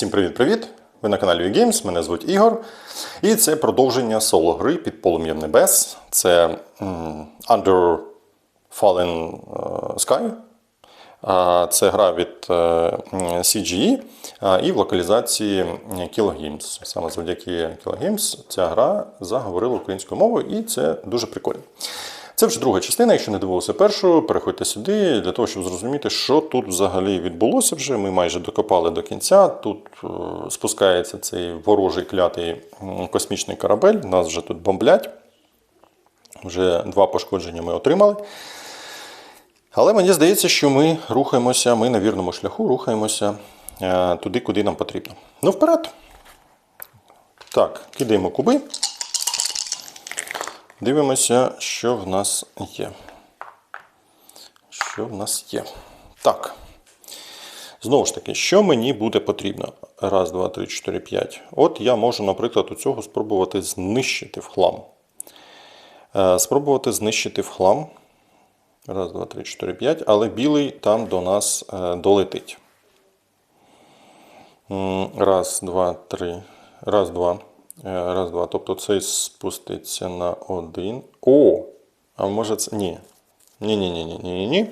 Всім привіт-привіт! Ви на каналі VGames, мене звуть Ігор. І це продовження соло-гри під полум'ям небес. Це Under Fallen е, Sky. Це гра від е, CGE і в локалізації Kilo Games. Саме завдяки Kilo Games ця гра заговорила українською мовою, і це дуже прикольно. Це вже друга частина. Якщо не дивилися першу, переходьте сюди для того, щоб зрозуміти, що тут взагалі відбулося вже. Ми майже докопали до кінця. Тут е, спускається цей ворожий клятий космічний корабель. Нас вже тут бомблять. Вже два пошкодження ми отримали. Але мені здається, що ми рухаємося, ми на вірному шляху рухаємося е, туди, куди нам потрібно. Ну, вперед. Так, кидаємо куби. Дивимося, що в нас є. Що в нас є? Так. Знову ж таки, що мені буде потрібно? Раз, два, три, чотири, п'ять. От я можу, наприклад, у цього спробувати знищити в хлам. Е, Спробувати знищити в хлам. Раз, два, три, чотири, п'ять. Але білий там до нас е, долетить. Раз, два, три. Раз, два. Е, Раз, два. Тобто цей спуститься на один. О! А може це. Ні. Ні, ні, ні, ні, ні, ні, ні.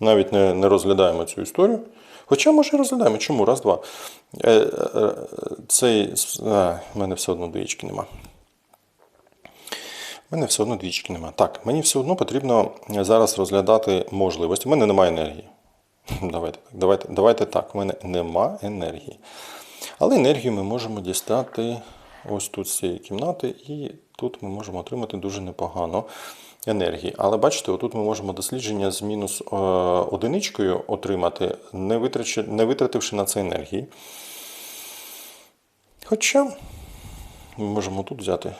Навіть не, не розглядаємо цю історію. Хоча, може, розглядаємо. Чому? Раз, два. Е, е, Цей. А, в мене все одно двічки нема. У мене все одно двічки нема. Так, мені все одно потрібно зараз розглядати можливості. У мене немає енергії. Давайте так. Давайте, давайте так. У мене нема енергії. Але енергію ми можемо дістати ось тут з цієї кімнати, і тут ми можемо отримати дуже непогано енергії. Але бачите, отут ми можемо дослідження з мінус е, одиничкою отримати, не, витративши на це енергії. Хоча ми можемо тут взяти.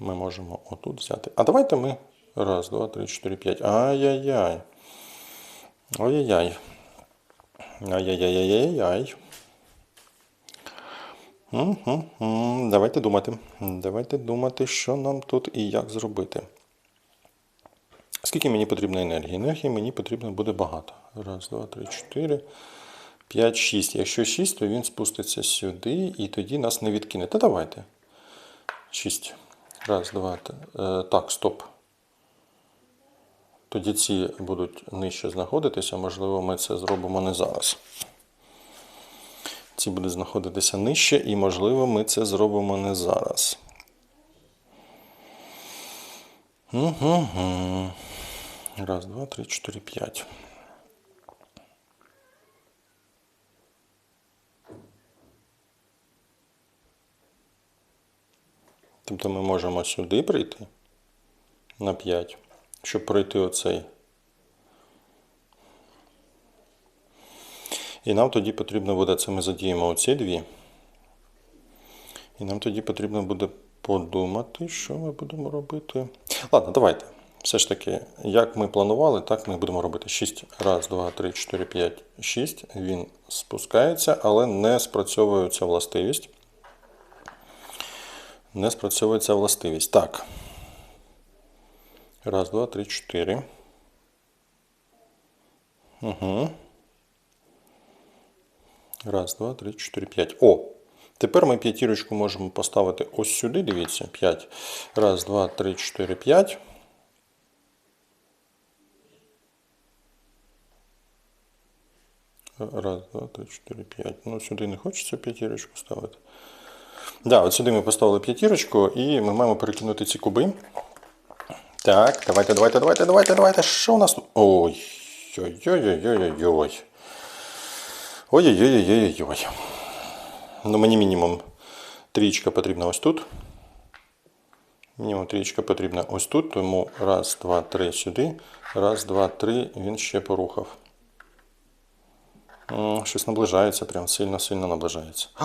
Ми можемо отут взяти. А давайте ми. Раз, два, три, чотири, п'ять. Ай-яй-яй. Ой-яй-яй. Ай-яй-яй-яй-яй. Мгм. Давайте думати. Давайте думати, що нам тут і як зробити. Скільки мені потрібно енергії? Енергії мені потрібно буде багато. Раз, два, три, чотири, п'ять, шість. Якщо шість, то він спуститься сюди і тоді нас не відкине. Та давайте. Шість. Раз, два. е, Так, стоп. Тоді ці будуть нижче знаходитися. Можливо, ми це зробимо не зараз. Ці будуть знаходитися нижче, і, можливо, ми це зробимо не зараз. Угу. Раз, два, три, чотири, п'ять. Тобто ми можемо сюди прийти на 5, щоб пройти оцей. І нам тоді потрібно буде, це ми задіємо оці дві. І нам тоді потрібно буде подумати, що ми будемо робити. Ладно, давайте. Все ж таки, як ми планували, так ми будемо робити. 6. Раз, два, три, чотири, п'ять, шість. Він спускається, але не спрацьовує ця властивість. Не спрацьовує ця властивість. Так. Раз, два, три, чотири. Угу. Раз, два, три, чотири, п'ять. О! Тепер ми п'ятірочку можемо поставити ось сюди. Дивіться. 5. Раз, два, три, чотири, п'ять. Раз, два, три, чотири, п'ять. Ну, сюди не хочеться п'ятірочку ставити. Да, сюди ми поставили п'ятірочку, і ми маємо перекинути ці куби. Так, давайте, давайте, давайте, давайте, давайте. Що у нас тут? Ой. Ой-ой-ой-ой-ой. Ну, мені мінімум трічка потрібна ось тут. Мінімум трічка потрібна ось тут, тому раз, два, три сюди. Раз, два, три, він ще порухав. Щось наближається, прям сильно-сильно наближається.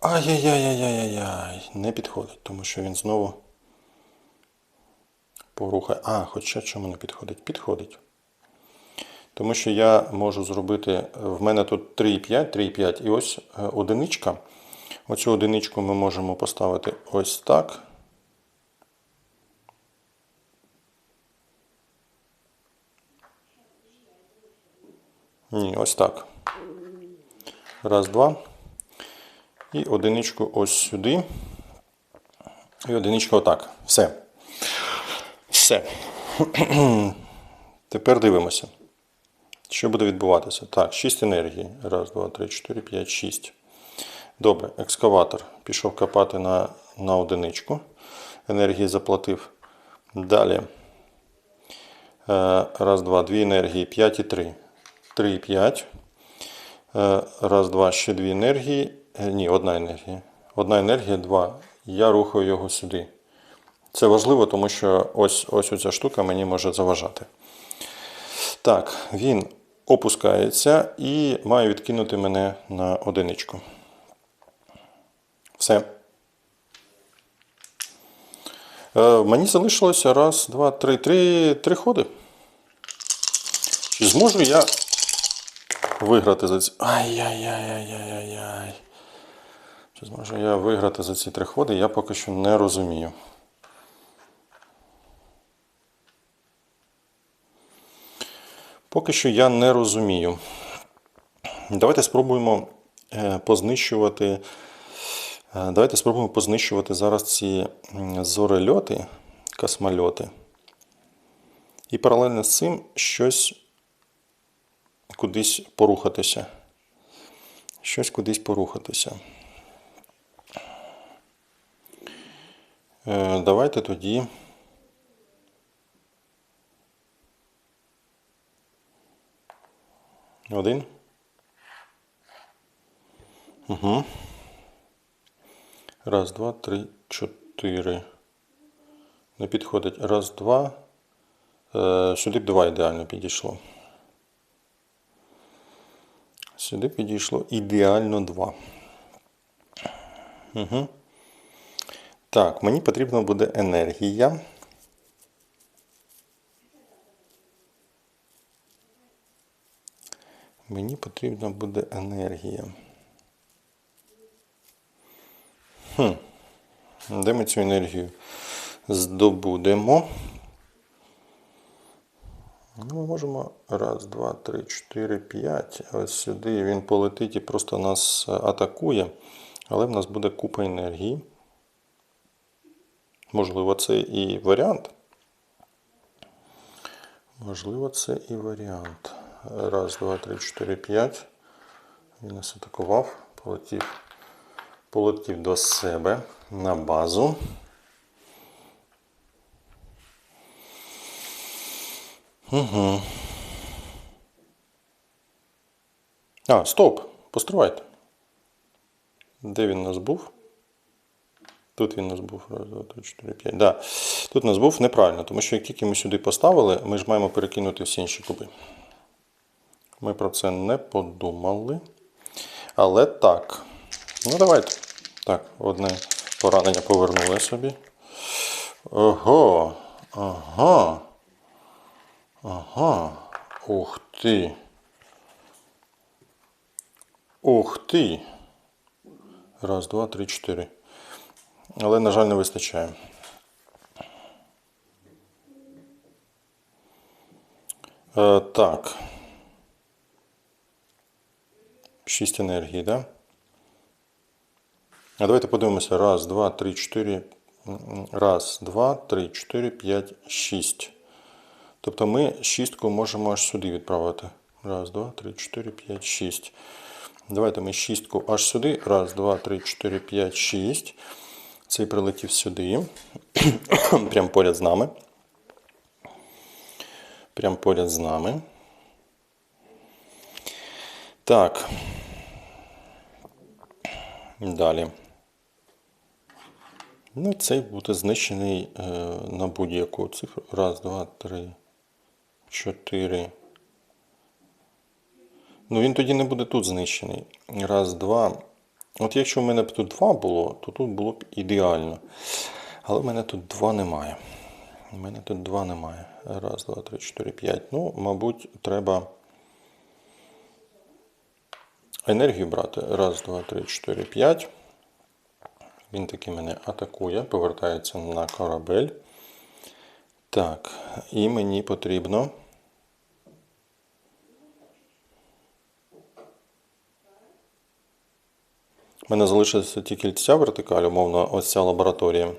Ай-яй-яй-яй-яй-яй. Не підходить, тому що він знову порухає. А, хоча чому не підходить? Підходить. Тому що я можу зробити. В мене тут 3,5, 3,5 і ось е, одиничка. Оцю одиничку ми можемо поставити ось так. Ні, ось так. Раз, два. І одиничку ось сюди. І одиничка отак. Все. Все. Тепер дивимося. Що буде відбуватися? Так, 6 енергії. Раз, два, три, чотири, п'ять, шість. Добре, екскаватор пішов копати на, на одиничку. Енергії заплатив. Далі. Е, Раз, два, дві енергії, 5 і 3. 3 і 5. Е, Раз, два, ще дві енергії. Е, Ні, одна енергія. Одна енергія, два. Я рухаю його сюди. Це важливо, тому що ось ось оця штука мені може заважати. Так, він опускається і має відкинути мене на одиничку. Все. Е, мені залишилося раз, два, три, три, три ходи. Чи зможу я виграти за ці. Ай-яй-яй-яй-яй-яй. Чи зможу я виграти за ці три ходи, я поки що не розумію. Поки що я не розумію. Давайте спробуємо е, познищувати. е, Давайте спробуємо познищувати зараз ці зорельоти, космольоти. І паралельно з цим щось кудись порухатися. Щось кудись порухатися. Е, Давайте тоді. Один. Угу. Раз, два, три, чотири. Не підходить. Раз, два. Е, Сюди б два ідеально підійшло. Сюди підійшло ідеально два. Угу. Так, мені потрібна буде енергія. Мені потрібна буде енергія. Хм. Де ми цю енергію здобудемо? Ну, ми можемо раз, два, три, чотири, п'ять. Ось сюди він полетить і просто нас е, атакує. Але в нас буде купа енергії. Можливо, це і варіант. Можливо, це і варіант. Раз, два, три, чотири, п'ять. Він нас атакував, полетів, полетів до себе на базу. Угу. А, стоп! Постривайте. Де він у нас був? Тут він у нас був. Раз, два, три, чотири, п'ять. Да. Тут у нас був неправильно, тому що як тільки ми сюди поставили, ми ж маємо перекинути всі інші куби. Ми про це не подумали. Але так. Ну, давайте. Так, одне поранення повернули собі. Ого. Ага. Ага. Ух ти. Ух ти. Раз, два, три, чотири. Але, на жаль, не вистачає. Е, так. Шість енергії, да? А давайте подивимося. Раз, два, три, чотири. Раз, два, три, чотири, п'ять, шість. Тобто ми шістку можемо аж сюди відправити. Раз, два, три, чотири, п'ять, шість. Давайте ми шістку аж сюди. Раз, два, три, чотири, п'ять, шість. Цей прилетів сюди. Прямо поряд з нами. Прямо поряд з нами. Так. Далі. Ну, цей буде знищений е, на будь-яку цифру. Раз, два, три, чотири. Ну, він тоді не буде тут знищений. Раз, два. От якщо в мене б тут два було, то тут було б ідеально. Але в мене тут два немає. У мене тут два немає. Раз, два, три, чотири, п'ять. Ну, мабуть, треба енергію брати. Раз, два, три, чотири, п'ять. Він таки мене атакує, повертається на корабель. Так, і мені потрібно. У мене залишилася тільки ця вертикаль, умовно, ось ця лабораторія.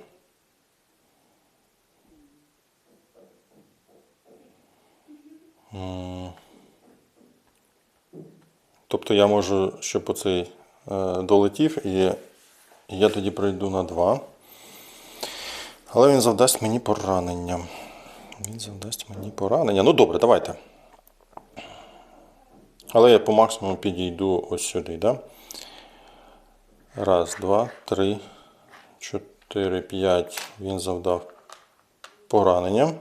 М. Тобто я можу, щоб оцей е, долетів, і я тоді пройду на 2. Але він завдасть мені поранення. Він завдасть мені поранення. Ну добре, давайте. Але я по максимуму підійду ось сюди, да? Раз, два, три, чотири, п'ять. Він завдав поранення.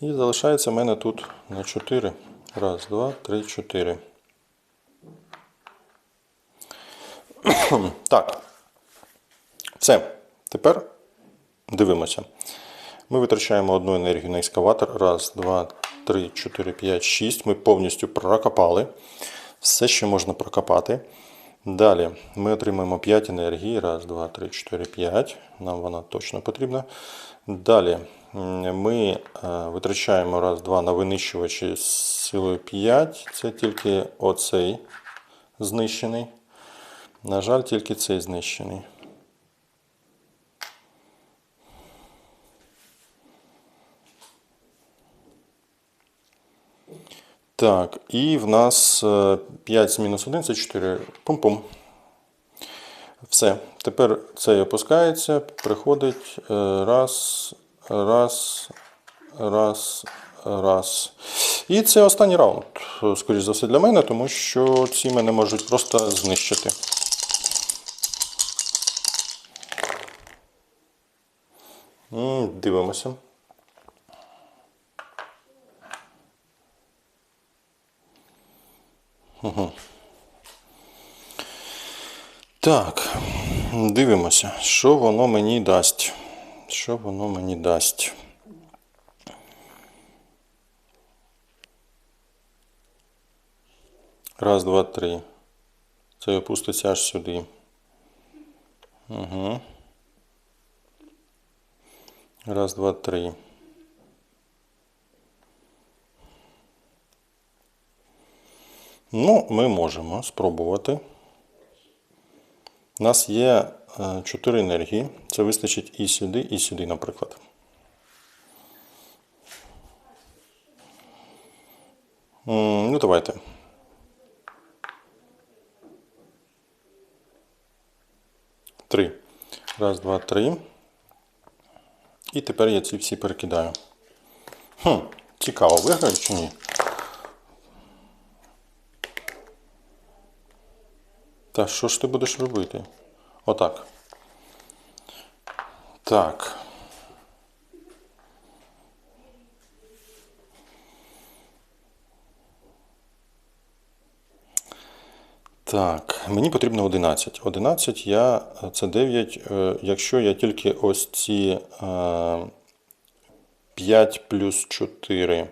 І залишається в мене тут на 4. Раз, два, три, чотири. Так. Все. Тепер дивимося. Ми витрачаємо одну енергію на екскаватор. Раз, два, три, чотири, п'ять, шість. Ми повністю прокопали. Все, що можна прокопати. Далі ми отримаємо 5 енергії. Раз, два, три, чотири, п'ять. Нам вона точно потрібна. Далі ми е, витрачаємо раз, два на винищувачі з силою 5. Це тільки оцей знищений. На жаль, тільки цей знищений. Так, і в нас 5 з мінус 1 це 4. Пум-пум. Все. Тепер цей опускається, приходить е, раз, раз, раз, раз. І це останній раунд, скоріш за все, для мене, тому що ці мене можуть просто знищити. Дивимося. Так, дивимося, що воно мені дасть. Що воно мені дасть. Раз, два, три. Це опуститься аж сюди. Угу. Раз, два, три. Ну, ми можемо спробувати. У нас є 4 енергії. Це вистачить і сюди, і сюди, наприклад. Ну, давайте. Три. Раз, два, три. І тепер я ці всі перекидаю. Хм, цікаво, виграю чи ні? Та що ж ти будеш робити? Отак. Так. Так, мені потрібно 11. 11 я, це 9, е, якщо я тільки ось ці е, 5 плюс 4.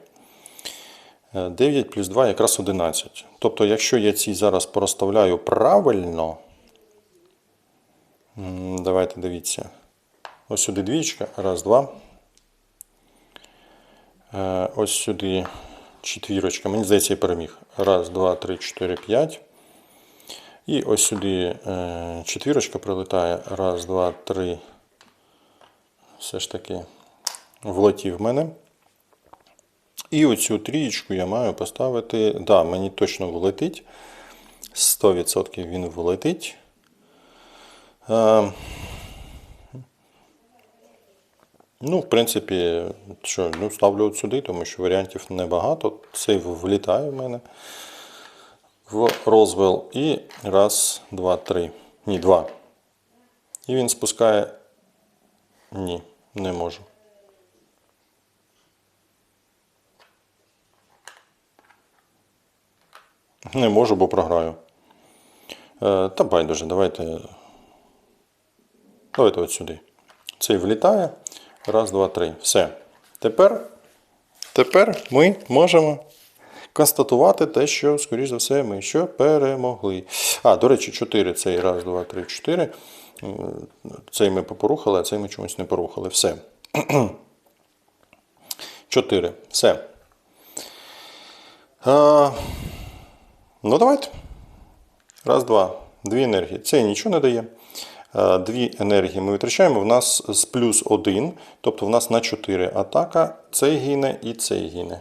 9 плюс 2 якраз 11. Тобто, якщо я ці зараз порозставляю правильно, давайте дивіться. Ось сюди двічка, раз, два. Е, Ось сюди четвірочка. Мені здається, я переміг. Раз, два, три, чотири, п'ять. І ось сюди е, четвірочка прилетає. Раз, два, три. Все ж таки влетів в мене. І оцю трієчку я маю поставити. Так, да, мені точно влетить. 100% він влетить. Ну, в принципі, що, ну, ставлю от сюди, тому що варіантів небагато. Цей влітає в мене в розвел. І раз, два, три. Ні, два. І він спускає. Ні, не можу. Не можу, бо програю. Е, та байдуже, давайте. Давайте от сюди. Цей влітає. Раз, два, три. Все. Тепер, тепер ми можемо констатувати те, що, скоріш за все, ми що перемогли. А, до речі, 4. Цей раз, два, три, чотири. Цей ми попорухали, а цей ми чомусь не порухали. Все. 4. Все. А, Ну, давайте. Раз, два. Дві енергії. Це нічого не дає. Е, Дві енергії ми витрачаємо. В нас з плюс один, тобто в нас на 4 атака. Цей гине і цей гине.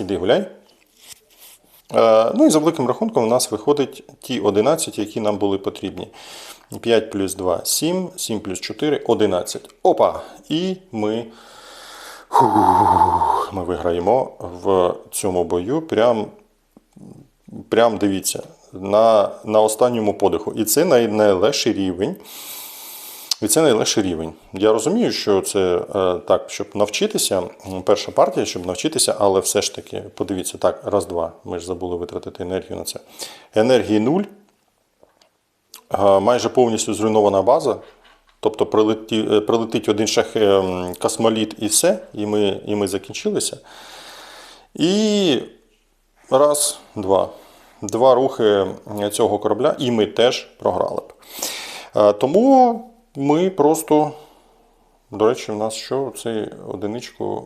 Іди гуляй. Е, Ну і за великим рахунком у нас виходить ті 11, які нам були потрібні. 5 плюс 2 7, 7 плюс 4 11. Опа! І ми, ми виграємо в цьому бою. Прям, прям дивіться, на, на останньому подиху. І це най, найлегший рівень. І це найлегший рівень. Я розумію, що це е, так, щоб навчитися, перша партія, щоб навчитися, але все ж таки, подивіться, так, раз, два. Ми ж забули витратити енергію на це. Енергії нуль, е, майже повністю зруйнована база. Тобто прилеті, е, прилетить один шах е, космоліт і все, і ми, і ми закінчилися. І раз, два. Два рухи цього корабля, і ми теж програли б. Е, Тому ми просто, до речі, в нас що цей одиничку,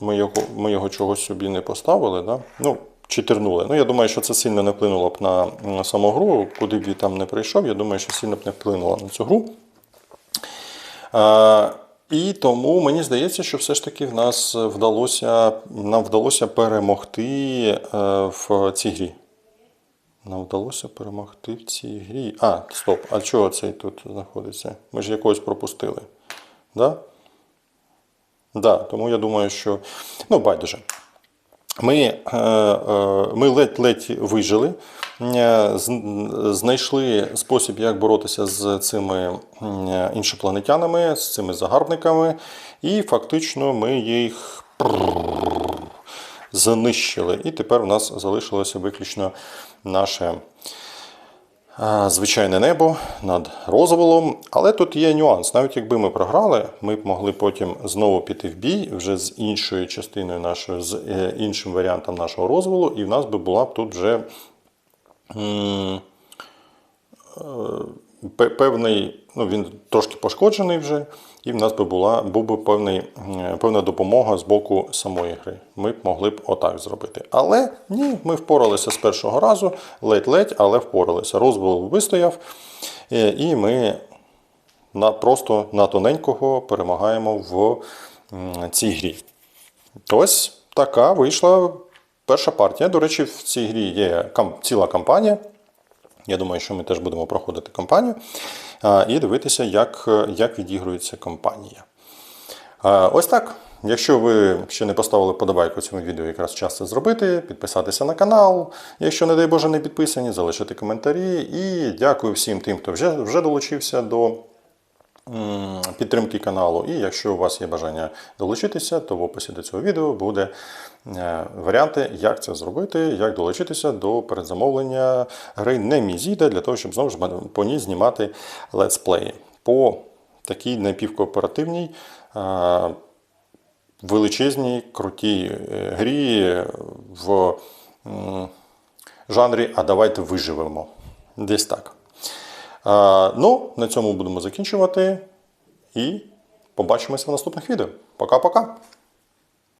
ми його, ми його чогось собі не поставили, да? ну, чи тернули. Ну, я думаю, що це сильно не вплинуло б на м, саму гру, куди б він там не прийшов, я думаю, що сильно б не вплинуло на цю гру. І тому мені здається, що все ж таки в нас вдалося, нам вдалося перемогти е, в цій грі. Нам вдалося перемогти в цій грі. А, стоп, а чого цей тут знаходиться? Ми ж якогось пропустили. Да? Да, тому я думаю, що. Ну, байдуже. Ми, е, е, ми ледь-ледь вижили, знайшли спосіб, як боротися з цими е, іншопланетянами, з цими загарбниками, і фактично ми їх знищили. І тепер у нас залишилося виключно наше звичайне небо над Розволом. Але тут є нюанс. Навіть якби ми програли, ми б могли потім знову піти в бій вже з іншою частиною нашої, з е, іншим варіантом нашого розволу, і в нас би була б тут вже е, певний, ну він трошки пошкоджений вже, і в нас би була був би певний, певна допомога з боку самої гри. Ми б могли б отак зробити. Але ні, ми впоралися з першого разу, ледь-ледь, але впоралися. Розвол вистояв, е, і ми на, просто на тоненького перемагаємо в цій грі. Ось така вийшла перша партія. До речі, в цій грі є ціла кампанія. Я думаю, що ми теж будемо проходити кампанію і дивитися, як, як відігрується кампанія. Ось так. Якщо ви ще не поставили подобайку цьому відео, якраз час це зробити, підписатися на канал. Якщо, не дай Боже, не підписані, залишити коментарі. І дякую всім тим, хто вже, вже долучився до підтримки каналу. І якщо у вас є бажання долучитися, то в описі до цього відео буде е, варіанти, як це зробити, як долучитися до передзамовлення гри Немізіда для того, щоб знову ж по ній знімати летсплеї. По такій напівкооперативній. е, Величезній, крутій е, грі в жанрі А давайте виживемо. Десь так. Ну, на цьому будемо закінчувати і побачимося в наступних відео. Пока-пока!